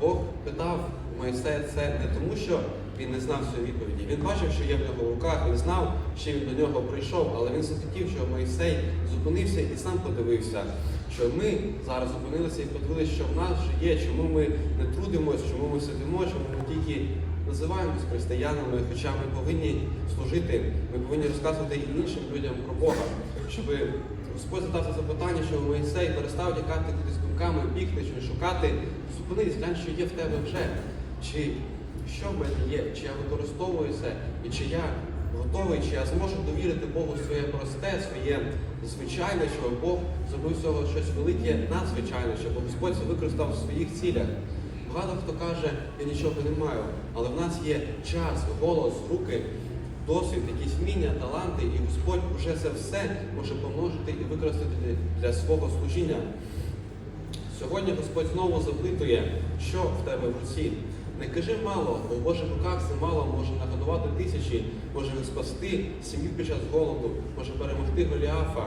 Бог питав Моїсея це не тому, що він не знав цієї відповіді. Він бачив, що є в нього в руках, він знав, що він до нього прийшов, але він захотів, щоб Моїсей зупинився і сам подивився, що ми зараз зупинилися і подивилися, що в нас є, чому ми не трудимося, чому ми сидимо, чому ми тільки називаємось християнами, хоча ми повинні служити, ми повинні розказувати і іншим людям про Бога, щоб Господь задав запитання, що Моїсей перестав тікати кудись думками, бігти чи шукати, зупинись, глянь, що є в тебе вже. Чи що в мене є, чи я використовую це, і чи я готовий, чи я зможу довірити Богу своє просте, своє звичайне, що Бог зробив цього щось велике, надзвичайне, щоб Господь це використав в своїх цілях. Багато хто каже, я нічого не маю, але в нас є час, голос, руки, досвід, якісь вміння, таланти, і Господь вже це все може помножити і використати для свого служіння. Сьогодні Господь знову запитує, що в тебе в руці. Не кажи мало, бо в Божих руках це мало може нагодувати тисячі, може спасти сім'ю під час голоду, може перемогти Голіафа.